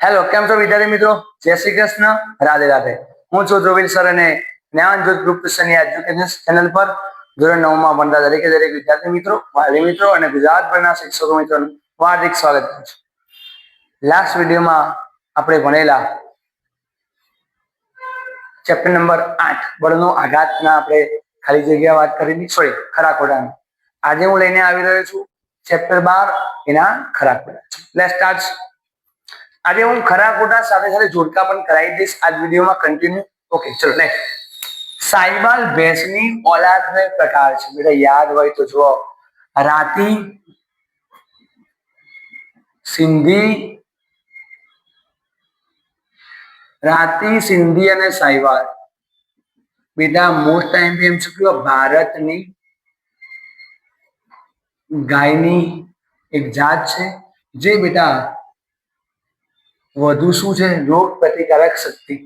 Hello કેમ છો વિદ્યાર્થી મિત્રો? જય શ્રી કૃષ્ણ. રાધે રાધે. હું છું ધ્રુવીલ સર અને જ્ઞાન જ્યોત ગ્રુપ ટ્યુશનની એજ્યુકેશન ચેનલ પર ધોરણ નવમાં ભણતા દરેકે દરેક વિદ્યાર્થી મિત્રો, વાલી મિત્રો અને ગુજરાતભરના શિક્ષકો મિત્રોનું હાર્દિક સ્વાગત કરું છું. લાસ્ટ વિડીયોમાં આપણે ભણેલા ચેપ્ટર નંબર આઠ, બળનો આઘાતના આપણે ખાલી જગ્યા વાત કરી સોરી ખરા ખોટાની. આજે હું લઈને આવી રહ્યો છું ચેપ્ટર બાર, એના ખરા ખોટા. લેટ સ્ટાર્ટ આજે હું ખરા ખોટા સાથે સાથે જોડકા પણ કરાવી દઈશ. આ વિડીયોમાં કન્ટિન્યુ ઓકે ચલો નેક્સ્ટ સાઈબાલ ભેંસની ઓલાદનો પ્રકાર છે. બેટા, યાદ હોય તો જુઓ. રાતી સિંધી રાતી સિંધી અને સાઈવાલ બેટા મોસ્ટ ટાઈમ એમ શું કહ્યું ભારતની ગાયની એક જાત છે. જે બેટા વધુ શું છે રોગ પ્રતિકારક શક્તિ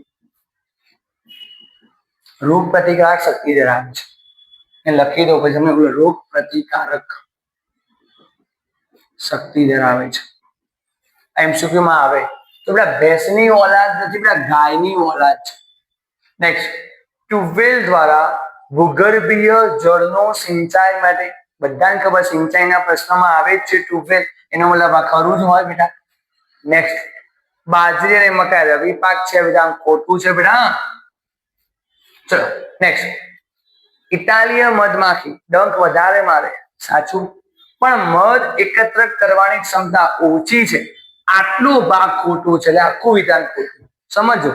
રોગ પ્રતિકારક શક્તિ ધરાવે છે એ લખી દો પછી તમને બોલો રોગ પ્રતિકારક શક્તિ ધરાવે છે એમસીક્યુ માં આવે તો પેલા ભેંસની ઓલાદ નથી પેલા ગાયની ઓલાદ છે નેક્સ્ટ ટ્યુબવેલ દ્વારા ભૂગર્ભીય જળનો સિંચાઈ માટે બધાને ખબર સિંચાઈના પ્રશ્નમાં આવે જ છે ટ્યુબવેલ એનો મતલબ આ ખરું જ હોય બેટા નેક્સ્ટ બાજરી અને મકાઈ રવિ પાક છે બેટા ખોટું છે બેટા ચલો નેક્સ્ટ ઇટાલીય મધમાખી. ડંખ વધારે મારે. સાચું? પણ મધ એકત્ર કરવાની ક્ષમતા ઓછી છે. આટલું ભાગ ખોટું છે આખું વિધાન ખોટું. સમજો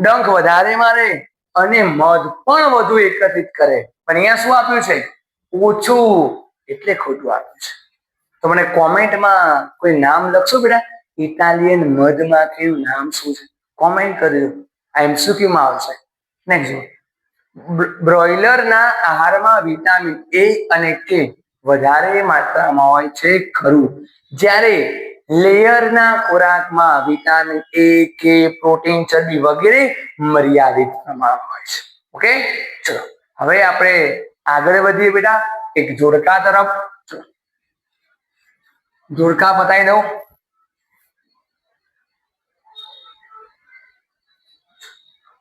ડંખ વધારે મારે અને મધ પણ વધુ એકત્રિત કરે. પણ અહીંયા શું આપ્યું છે? ઓછું. એટલે ખોટું આપ્યું છે. તો મને કોમેન્ટમાં કોઈ નામ લખશો બેટા? ઇટાલિયન મધમાખીનું નામ શું છે? કોમેન્ટ કરજો. આ એમસીક્યુ માં આવશે નેક્સ્ટ બ્રોઇલરના આહારમાં વિટામિન એ અને કે વધારે માત્રામાં હોય છે ખરું. જ્યારે લેયરના ખોરાકમાં વિટામિન એ કે પ્રોટીન ચરબી વગેરે મર્યાદિત પ્રમાણમાં હોય છે. ઓકે ચલો. હવે આપણે આગળ વધીએ બેટા. એક જોડકા તરફ. જોડકા બતાવી દઉં.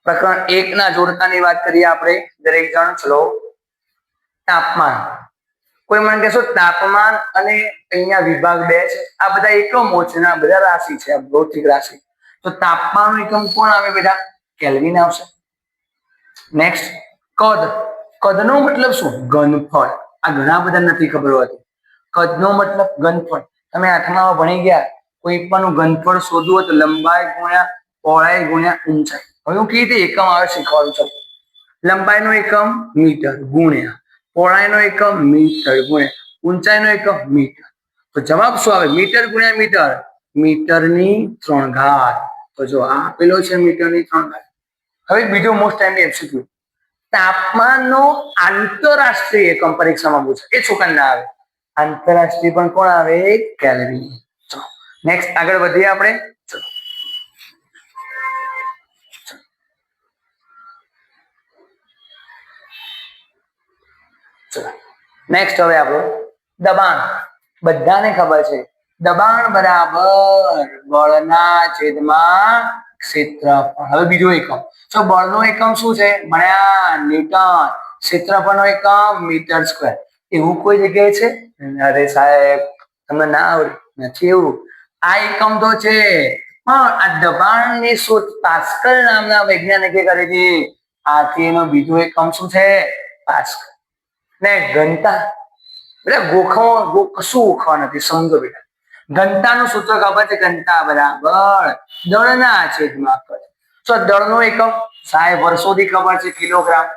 પ્રકરણ એક ના જોડકાની વાત કરીએ આપણે, દરેક જણ, ચલો. તાપમાન. કોઈ મને કહેશો તાપમાન અને અહીંયા વિભાગ બે છે. આ બધા એકમો છે આ બધા રાશિ છે ભૌતિક રાશિ. તો તાપમાન એકમ કોણ આવે બેટા? કેલ્વિન આવશે. નેક્સ્ટ કદ. કદનો મતલબ શું? ઘનફળ. આ ઘણા બધા નથી ખબર હોતી. કદનો મતલબ ઘનફળ. તમે આઠમામાં ભણી ગયા, કોઈ પણ ઘનફળ શોધવું હોય તો લંબાઈ ગુણ્યા પહોળાઈ ગુણ્યા ઊંચાઈ. હવે હું કેવી રીતે એકમ આવે શીખવાડું છું? લંબાઈનો એકમ મીટર ગુણ્યા. પહોળાઈનો એકમ મીટર ગુણ્યા. ઊંચાઈનો એકમ મીટર. તો જવાબ શું આવે? મીટર ગુણ્યા મીટર. મીટરની ત્રણ ઘાત. તો જો આ આપેલો છે મીટરની ત્રણ ઘાત. હવે બીજો મોસ્ટ ટાઈમ એમસીક્યુ તાપમાનનો આંતરરાષ્ટ્રીય એકમ પરીક્ષામાં પૂછે. એ છોકરા ના આવે. આંતરરાષ્ટ્રીય પણ કોણ આવે? કેલરી. નેક્સ્ટ આગળ વધીએ આપણે. નેક્સ્ટ હવે આપણું દબાણ. બધાને ખબર છે. દબાણ બરાબર બળના છેદમાં ક્ષેત્રફળ. હવે બીજો એકમ. તો બળનો એકમ શું છે? ભણ્યા ન્યૂટન. ક્ષેત્રફળનો એકમ મીટર સ્ક્વેર. એવું કોઈ જગ્યાએ છે? અરે સાહેબ, તમને ના આવડે. નથી એવું આ એકમ તો છે. પણ આ દબાણની શોધ પાસ્કલ નામના વૈજ્ઞાનિકે કરી હતી. આથી એનો બીજો એકમ શું છે? પાસ્કલ. ને ઘનતા, એટલે ગોખવા ગો કશું ઓખવા નથી સમજો બેટા. ઘનતાનું ખબર છે ઘનતા બરાબર. દળના છેદમાં કદ. તો દળનો એકમ, સાહેબ, વર્ષોથી ખબર છે કિલોગ્રામ.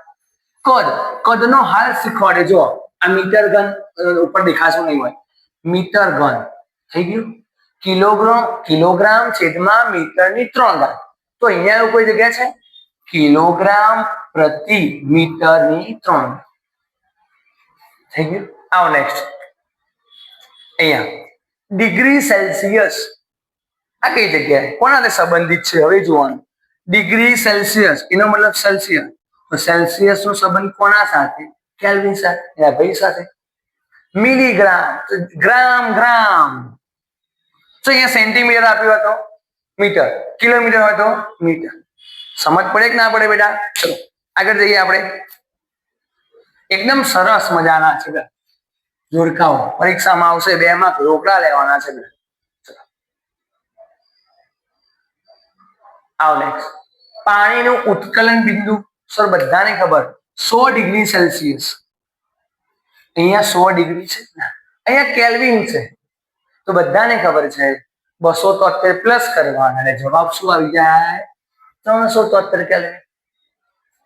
કદ, કદનો હાલ શીખવાડે. જો, આ મીટર ઘન ઉપર દેખાશું નહીં હોય. મીટર ઘન. થઈ ગયું? કિલોગ્રામ કિલોગ્રામ છેદમાં મીટરની ત્રણ ઘાત તો અહીંયા એવું કોઈ જગ્યા છે? કિલોગ્રામ પ્રતિ મીટરની ત્રણ. થઈ ગયું આવો નેક્સ્ટ અહીંયા. ડિગ્રી સેલ્સિયસ આ કઈ જગ્યાએ? કોના સંબંધિત છે? હવે જોવાનું. ડિગ્રી સેલ્સિયસ એનો મતલબ સેલ્સિયસ તો સેલ્સિયસ નો સંબંધ કોના સાથે? કેલ્વિન સાથે. એના ભાઈ સાથે? Milligram gram gram. તો અહીંયા સેન્ટીમીટર આપ્યો હતો મીટર કિલોમીટર હોય તો? મીટર સમજ પડે કે ના પડે બેટા? ચલો. આગળ જઈએ આપણે. એકદમ સરસ મજાના છે બેટા. જોડકાઓ. પરીક્ષામાં આવશે બે માં રોકડા લેવાના છે બેટા. ચલો. આવ નેક્સ્ટ પાણીનું ઉત્કલન બિંદુ. સર, બધાને ખબર. સો ડિગ્રી સેલ્સિયસ. અહીંયા સો ડિગ્રી છે ને. અહીંયા કેલ્વિન છે. તો બધાને ખબર છે, બસો તોતેર પ્લસ કરવાના. એટલે જવાબ શું આવી જાય? ત્રણસો તોતેર કેલ્વિન.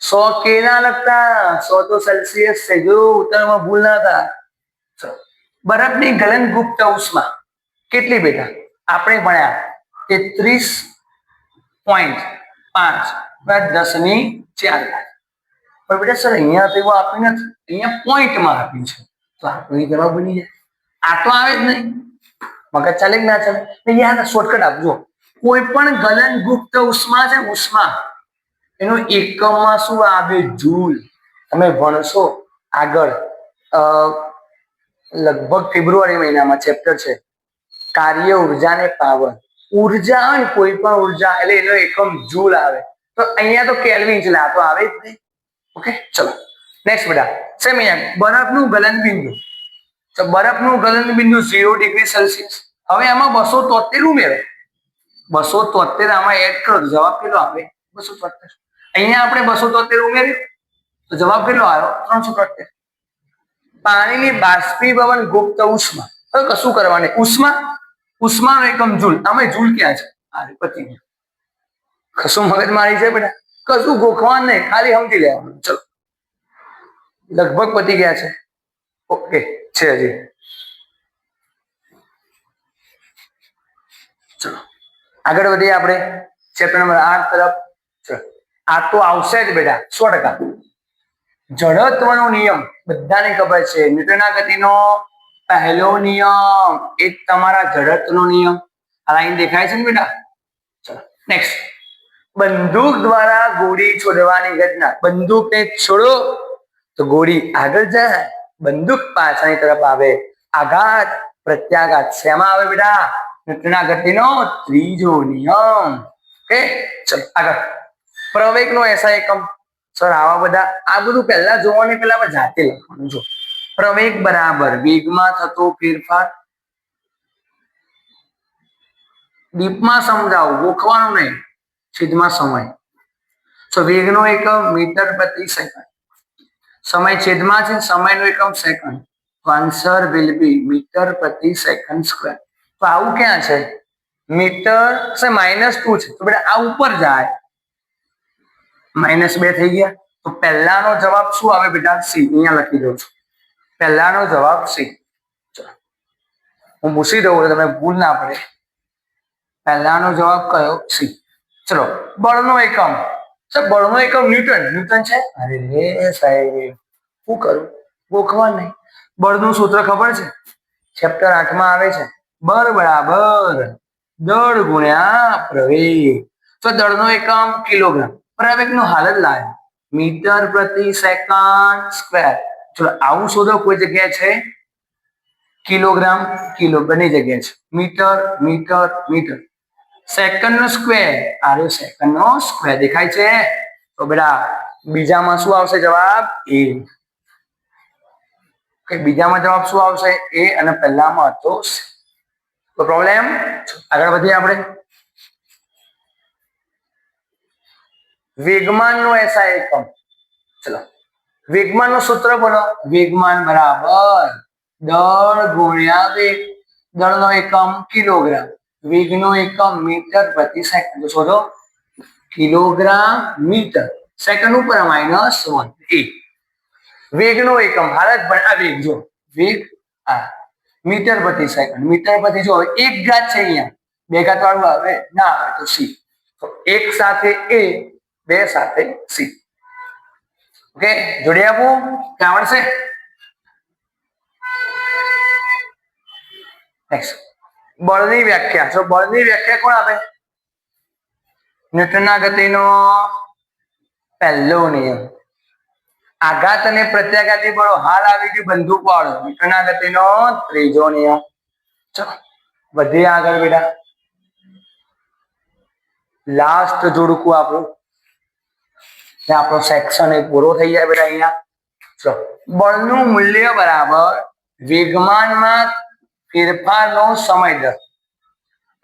સો કે ના લગતા, સો તો સેલ્સિયસ છે. જો ઉત્તરમાં ભૂલ ના હતા બરફની ગલન ગુપ્ત ઉષ્મા. કેટલી બેટા? આપણે ભણ્યા તેત્રીસ પોઈન્ટ પાંચ દસની ચાર. પણ બેટા, સર, અહીંયા તો એવું આપ્યું નથી. અહીંયા પોઈન્ટમાં આપ્યું છે. તો આપણો જવાબ બની જાય. આ તો આવે જ નહીં. મગજ ચાલે કે ના ચાલે? યાદ શોર્ટકટ આપજો. કોઈ પણ ગલનગુપ્ત ઉષ્મા છે, ઉષ્મા. એનો એકમમાં શું આવે? જૂલ. તમે ભણશો આગળ. લગભગ ફેબ્રુઆરી મહિનામાં ચેપ્ટર છે. કાર્ય ઊર્જા ને પાવર. ઊર્જા હોય ને કોઈ પણ ઊર્જા, એટલે એનો એકમ જૂલ આવે. તો અહીંયા તો કેલ્વિન છે આ તો આવે જ નહીં. ઓકે, ચલો. નેક્સ્ટ બેટા. સેમ અહીંયા બરફનું ગલન બિંદુ તો બરફનું ગલન બિંદુ ઝીરો ડિગ્રી સેલ્સિયસ હવે આમાં બસો તોતેર ઉમેરો બસો તોતેર આમાં એડ કરો. જવાબ કેટલો આવે બસો તોતેર. અહીંયા આપણે બસો તોતેર ઉમેર્યું. તો જવાબ કેટલો આવ્યો? ત્રણસો તોતેર. પાણીની બાષ્પીભવન ગુપ્ત ઉષ્મા. હવે કશું કરવાની ઉષ્મા ઉષ્માનો એકમ જૂલ. આમાં જૂલ ક્યાં છે? આ પતિ કશું મગજ મારી છે બેટા? કશું ગોખવાનું નહીં. ખાલી સમજી લેવાનું. ચલો. લગભગ પતી ગયા છે. ઓકે. છે હજી. ચલો. આગળ વધીએ આપણે. ચેપ્ટર નંબર આઠ તરફ. ચલો. આ તો આવશે જ બેટા, સો ટકા. જડત્વનો નિયમ, બધાને ખબર છે. ન્યૂટનના ગતિનો પહેલો નિયમ એ તમારા જડત્વનો નિયમ. આ લાઈન દેખાય છે ને બેટા? ચલો નેક્સ્ટ બંદૂક દ્વારા ગોળી છોડવાની ઘટના. બંદૂકને છોડો તો ગોળી આગળ જાય. બંદૂક પાછળની તરફ આવે. આઘાત, પ્રત્યાઘાત. શેમાં આવે બેટા? ન્યૂટનના ગતિનો ત્રીજો નિયમ. ઓકે ચલો, આગળ. પ્રવેગનો એસા એકમ. સર આવા બધા આ બધું પહેલા જોવાની પહેલા આપણે જાતે લખવાનું, જો. પ્રવેગ બરાબર, વેગમાં થતો ફેરફાર. ડીપમાં સમજાવો, ગોખવાનું નહીં. છેદમાં સમય. તો વેગનો એકમ મીટર પ્રતિ સેકન્ડ. સમય છેદમાં છે સમયનો એકમ second. Answer will be metre પ્રતિ સેકન્ડ સ્ક્વેર તો આવું ક્યાં છે? મીટર છે માઇનસ ટુ છે. તો બેટા, આ ઉપર જાય. માઇનસ બે થઈ ગયા. તો પહેલાનો જવાબ શું આવે બેટા? સી. અહીંયા લખી દઉં છું. પહેલાનો જવાબ સી. હું પૂછી દઉં એટલે તમે ભૂલ ના પડે. પહેલાનો જવાબ કયો? સી. ચલો. બળનો એકમ. સર બળનો એકમ ન્યૂટન. ન્યૂટન છે? અરે રે સાહેબ. શું કરું? ગોખવા નહીં. બળનું સૂત્ર ખબર છે? ચેપ્ટર આઠમાં આવે છે. બળ બરાબર. દળ ગુણ્યા પ્રવેગ. તો દળનો એકમ કિલોગ્રામ. પ્રવેગનો હાલ હાલત લાયા. મીટર પ્રતિ સેકન્ડ સ્ક્વેર. ચલો, આવું શોધો, કોઈ જગ્યાએ છે? કિલોગ્રામ, કિલો, બની જગ્યાએ છે. Metre metre metre. સેકન્ડ નો સ્ક્વેર. આર્યો સેકન્ડ નો સ્ક્વેર. દેખાય છે? તો બેટા, બીજામાં શું આવશે જવાબ? એ. કે બીજામાં જવાબ શું આવશે? એ અને પહેલામાં હતો તો પ્રોબ્લેમ આગળ વધીએ આપણે. વેગમાન નો એસા એકમ. ચલો. વેગમાનનું સૂત્ર બોલો. વેગમાન બરાબર દળ ગુણ્યા વેગ. દળ નો એકમ કિલોગ્રામ. વેગ નો એકમ મીટર પ્રતિ સેકન્ડ. શોધો. Kilogram metre. સેકન્ડ ઉપર માઇનસ વન. એ. વેગનો એકમ હાલત ભણા વેગ જો વેગ આ. મીટર પ્રતિ સેકન્ડ. મીટર પ્રતિ જો એક ઘાત છે અહીંયા. બે ઘાત વાળું આવે. ના આવે તો સી. તો એક સાથે એ બે સાથે સી. ઓકે, જોડી આપું કે આવડશે? બળની વ્યાખ્યા. તો બળની વ્યાખ્યા કોણ આપે? ન્યૂટનના ગતિનો પહેલો નિયમ. આઘાત અને પ્રત્યાઘાતી બળો હાલ આવી ગયું બંદૂક વાળો. ન્યૂટનના ગતિનો ત્રીજો નિયમ. ચલો વધીએ આગળ બેટા લાસ્ટ જોડકું આપણું. ને આપણો સેક્શન એ પૂરો થઈ જાય બેટા અહીંયા. ચલો બળનું મૂલ્ય બરાબર વેગમાનમાં ફેરફારનો સમય દર.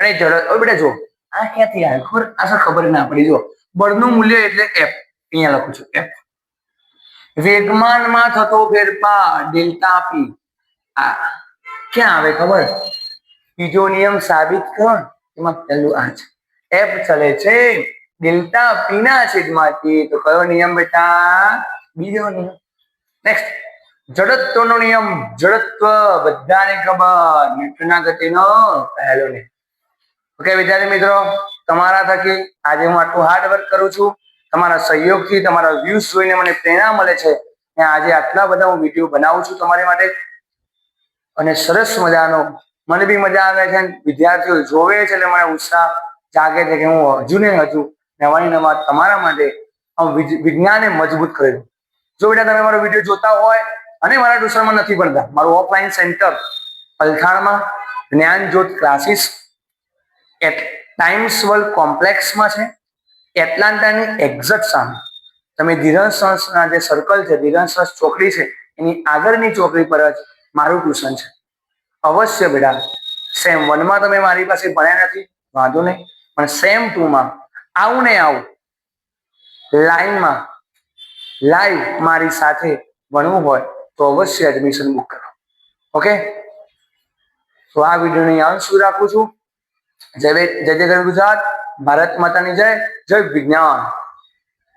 અને ઝડપ બેટા જો આ ક્યાંથી આવે? ખબર? આ સર ખબર ના પડી. જો બળનું મૂલ્ય એટલે એફ અહીંયા લખું છું એફ વેગમાનમાં થતો ફેરફાર ડેલ્ટા પી આ, ક્યાં આવે ખબર? બીજો નિયમ સાબિત કર. એમાં પહેલું આ છે. એફ ચલે છે ડેલ્ટા પી ના છેદમાંથી તો કયો નિયમ બેટા? બીજો નિયમ. નેક્સ્ટ જડત્વનો નિયમ. જડત્વ. બધાને ખબર. ન્યૂટનના ગતિનો પહેલો નિયમ. ઓકે વિદ્યાર્થી મિત્રો, તમારા થકી આજે હું આટલું હાર્ડ વર્ક કરું છું. તમારા સહયોગથી, તમારા વ્યૂઝ જોઈને મને પ્રેરણા મળે છે. અને આજે આટલા બધા હું વીડિયો બનાવું છું તમારી માટે. અને સરસ મજાનો, મને બી મજા આવે છે. વિદ્યાર્થીઓ જોવે છે એટલે મને ઉત્સાહ જાગે છે કે હું હજુ ને હજુ નવાની નવા તમારા માટે વિજ્ઞાને મજબૂત કરેલું જો બેટા તમે મારો વીડિયો જોતા હોય અને મારા ટ્યુશનમાં નથી ભણતા, મારું offline centre પલથાણમાં Gyan Jyot classes at Times World કોમ્પ્લેક્સમાં છે એટલાન્ટાની એક્ઝેક્ટ સામે. તમે ધીરજ સંસ્થના જે સર્કલ છે ધીરંસરસ ચોકડી છે, એની આગળની ચોકડી પર જ મારું ટ્યુશન છે. અવશ્ય બેટા સેમ વનમાં તમે મારી પાસે ભણ્યા નથી, વાંધો નહીં, પણ સેમ ટુમાં આવું ને લાઈનમાં લાઈવ મારી સાથે ભણવું હોય તો અવશ્ય એડમિશન બુક કરો. ઓકે તો આ વિડીયોની અંત શું રાખું છું. જય જય જય ગુજરાત. ભારત માતાની જય જય વિજ્ઞાન.